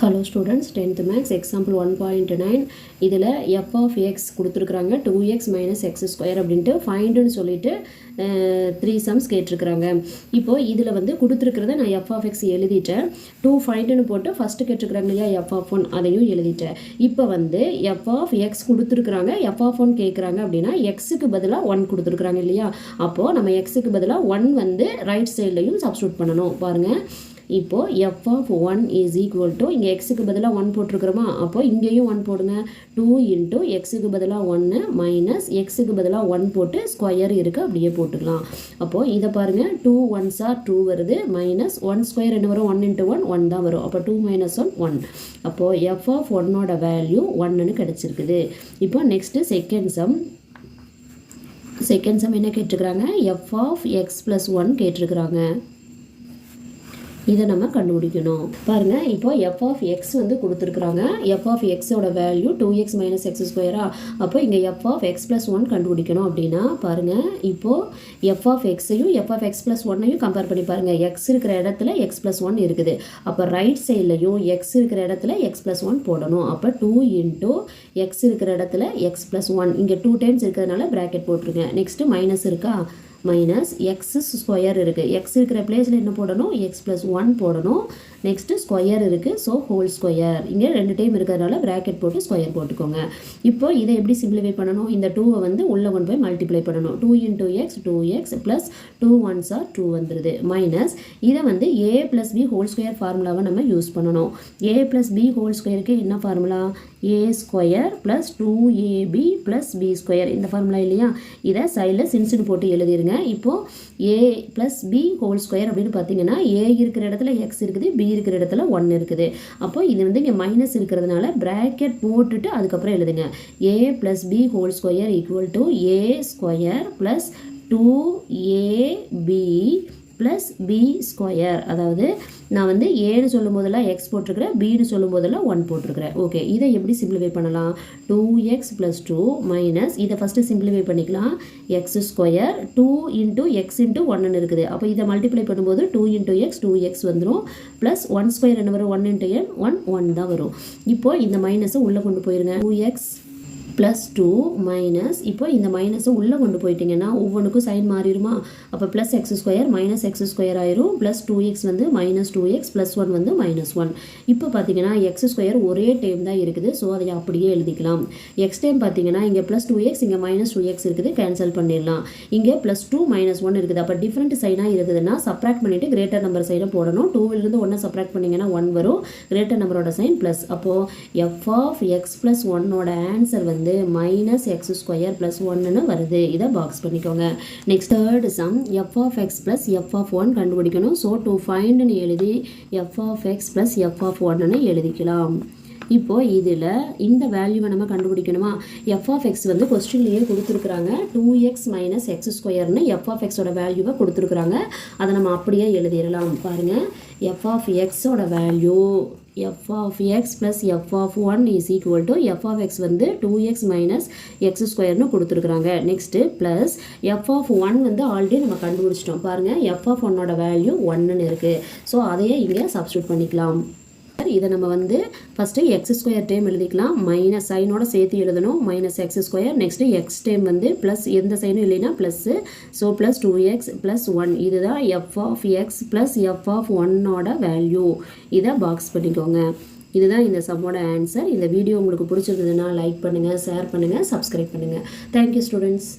Hello students tenth maths example one point nine இதில் F of X கொடுத்துருக்குறாங்க two X minus X square அப்படின்ட்டு ஃபைண்டுன்னு சொல்லிட்டு three sums கேட்டிருக்கிறாங்க. இப்போது இதில் வந்து கொடுத்துருக்கிறத நான் எஃப் ஆஃப் எக்ஸ் எழுதிட்டேன். டூ ஃபைண்டுன்னு போட்டு ஃபஸ்ட்டு கேட்டிருக்கிறாங்க இல்லையா எஃப் ஆஃப் ஒன் அதையும் எழுதிட்டேன். இப்போ வந்து எஃப் ஆஃப் எக்ஸ் கொடுத்துருக்குறாங்க எஃப் ஆஃப் ஒன் கேட்குறாங்க அப்படின்னா எக்ஸுக்கு பதிலாக ஒன் கொடுத்துருக்குறாங்க இல்லையா? அப்போது நம்ம எக்ஸுக்கு பதிலாக ஒன் வந்து ரைட் சைட்லையும் சப்ஸ்டியூட் பண்ணணும். பாருங்கள் இப்போது F of one is equal to இங்கே எக்ஸுக்கு பதிலாக ஒன் போட்டிருக்கிறோமா? அப்போ இங்கேயும் ஒன் போடுங்க. டூ இன்ட்டு எக்ஸுக்கு பதிலாக ஒன்று மைனஸ் எக்ஸுக்கு பதிலாக ஒன் போட்டு ஸ்கொயர் இருக்குது அப்படியே போட்டுக்கலாம். அப்போது இதை பாருங்கள் டூ ஒன்ஸ் ஆர் டூ வருது மைனஸ் ஒன் ஸ்கொயர் என்ன வரும் ஒன் இன்ட்டு ஒன் ஒன் தான் வரும். அப்போ டூ மைனஸ் ஒன் ஒன் அப்போது எஃப் ஆஃப் ஒன்னோட வேல்யூ ஒன்னுன்னு கிடச்சிருக்குது. இப்போ next second sum second sum என்ன கேட்டிருக்கிறாங்க? F of X plus one கேட்டிருக்கிறாங்க. இதை நம்ம கண்டுபிடிக்கணும். பாருங்க இப்போ எஃப் ஆஃப் எக்ஸ் வந்து கொடுத்துருக்குறாங்க. எஃப் ஆஃப் எக்ஸோட value two X minus X ஸ்கொயரா அப்போ இங்கே F of X plus one கண்டுபிடிக்கணும் அப்படின்னா பாருங்க இப்போ எஃப் ஆஃப் எக்ஸையும் எஃப் ஆஃப் எக்ஸ் ப்ளஸ் ஒன்னையும் கம்பேர் பண்ணி பாருங்க. எக்ஸ் இருக்கிற இடத்துல எக்ஸ் ப்ளஸ் ஒன் இருக்குது. அப்போ ரைட் சைட்லையும் எக்ஸ் இருக்கிற இடத்துல எக்ஸ் ப்ளஸ் ஒன் போடணும். அப்போ டூ இன்ட்டு எக்ஸ் இருக்கிற இடத்துல எக்ஸ் ப்ளஸ் ஒன் இங்கே டூ டைம்ஸ் இருக்கிறதுனால ப்ராக்கெட் போட்டிருக்கேன். நெக்ஸ்ட்டு மைனஸ் இருக்கா? மைனஸ் எக்ஸ் ஸ்கொயர் இருக்குது எக்ஸ் இருக்கிற பிளேஸில் என்ன போடணும்? எக்ஸ் ப்ளஸ் ஒன் போடணும். நெக்ஸ்ட்டு ஸ்கொயர் இருக்குது ஸோ ஹோல் ஸ்கொயர் இங்கே ரெண்டு டைம் இருக்கிறதுனால ப்ராக்கெட் போட்டு ஸ்கொயர் போட்டுக்கோங்க. இப்போ இதை எப்படி சிம்பிளிஃபை பண்ணணும்? இந்த டூவை வந்து உள்ளே கொண்டு போய் மல்டிப்ளை பண்ணணும். Two into X two X plus two ones are two வந்துடுது மைனஸ் இதை வந்து A plus B whole square ஃபார்முலாவை நம்ம யூஸ் பண்ணணும். ஏ ப்ளஸ் பி ஹோல் ஸ்கொயருக்கு என்ன formula A square plus two AB plus B square இந்த ஃபார்முலா இல்லையா? இதை சைடில் சின்சின்னு போட்டு எழுதிருங்க. இப்போது A plus B whole square அப்படின்னு பார்த்தீங்கன்னா ஏ இருக்கிற இடத்துல எக்ஸ் இருக்குது பி இருக்கிற இடத்துல ஒன் இருக்குது. அப்போ இது வந்து இங்கே மைனஸ் இருக்கிறதுனால ப்ராக்கெட் போட்டுட்டு அதுக்கப்புறம் எழுதுங்க. A plus B whole square equal to A square plus two AB plus B square அதாவது நான் வந்து ஏன்னு சொல்லும் போதெல்லாம் எக்ஸ் போட்டிருக்கிறேன் பின்னு சொல்லும் போதெல்லாம் ஒன் போட்டிருக்கிறேன். ஓகே இதை எப்படி சிம்பிளிஃபை பண்ணலாம்? Two X plus two minus இதை ஃபஸ்ட்டு சிம்பிளிஃபை பண்ணிக்கலாம். X square two into X into ஒன்னு இருக்குது. அப்போ இதை மல்டிப்ளை பண்ணும்போது two into X two X வந்துடும் ப்ளஸ் ஒன் ஸ்கொயர் என்ன வரும்? ஒன் இன்ட்டு என் ஒன் ஒன் தான் வரும். இப்போ இந்த மைனஸை உள்ளே கொண்டு போயிருங்க. Two X plus two minus இப்போ இந்த மைனஸை உள்ளே கொண்டு போயிட்டீங்கன்னா ஒவ்வொன்றுக்கும் சைன் மாறிடுமா? அப்போ plus X square minus X square ஆயிரும். ப்ளஸ் டூ எக்ஸ் வந்து minus two X plus one வந்து மைனஸ் ஒன் இப்போ பார்த்தீங்கன்னா எக்ஸ் ஸ்கொயர் ஒரே டைம் தான் இருக்குது. ஸோ அதை அப்படியே எழுதிக்கலாம். எக்ஸ் டைம் பார்த்தீங்கன்னா இங்கே ப்ளஸ் டூ எக்ஸ் இங்கே மைனஸ் டூ எக்ஸ் இருக்குது. கேன்சல் பண்ணிடலாம். இங்கே ப்ளஸ் டூ மைனஸ் ஒன் இருக்குது. அப்போ டிஃப்ரெண்ட் சைனாக இருக்குதுன்னா சப்ராக்ட் பண்ணிவிட்டு கிரேட்டர் நம்பர் சைனை போடணும். டூவிலிருந்து ஒன்றை சப்ராக்ட் பண்ணிங்கன்னா ஒன் வரும். கிரேட்டர் நம்பரோட சைன் ப்ளஸ் அப்போது எஃப் ஆஃப் எக்ஸ் ப்ளஸ் ஒன்னோட ஆன்சர் வந்து வருது மைனஸ் எக்ஸ் ஸ்கொயர் ப்ளஸ் ஒன்றுன்னு வருது. இதை பாக்ஸ் பண்ணிக்கோங்க. Next third sum F of X plus F of one கண்டுபிடிக்கணும். ஸோ டூ ஃபைண்டுன்னு எழுதி F of X plus F of ஒன்னு எழுதிக்கலாம். இப்போது இதில் இந்த வேல்யூவை நம்ம கண்டுபிடிக்கணுமா? எஃப் ஆஃப் எக்ஸ் வந்து கொஸ்டின்லேயே கொடுத்துருக்குறாங்க. டூ எக்ஸ் மைனஸ் எக்ஸ் ஸ்கொயர்னு எஃப் ஆஃப் எக்ஸோட வேல்யூவை கொடுத்துருக்குறாங்க. அதை நம்ம அப்படியே எழுதிடலாம். பாருங்கள் எஃப் ஆஃப் எக்ஸோட value F of X plus F of one is equal to F of X வந்து டூ எக்ஸ் மைனஸ் எக்ஸ் ஸ்கொயர்னு கொடுத்துருக்குறாங்க. Next plus F of one வந்து ஆல்ரெடி நம்ம கண்டுபிடிச்சிட்டோம். பாருங்கள் எஃப் ஆஃப் ஒன்னோட வேல்யூ ஒன்றுன்னு இருக்குது ஸோ அதையே இங்கே சப்ஸ்டியூட் பண்ணிக்கலாம். இதை நம்ம வந்து ஃபஸ்ட்டு எக்ஸ் ஸ்கொயர் டைம் எழுதிக்கலாம். மைனஸ் சைனோட சேர்த்து எழுதணும். Minus X square next X time வந்து ப்ளஸ் எந்த சைனும் இல்லைன்னா plus so plus two X plus one இதுதான் F of X plus F of ஒன்னோட வேல்யூ இதை பாக்ஸ் பண்ணிக்கோங்க. இதுதான் இந்த சம்மோட ஆன்சர் இந்த வீடியோ உங்களுக்கு பிடிச்சிருந்ததுன்னா லைக் பண்ணுங்கள் ஷேர் பண்ணுங்கள் சப்ஸ்கிரைப் பண்ணுங்கள் தேங்க்யூ ஸ்டூடெண்ட்ஸ்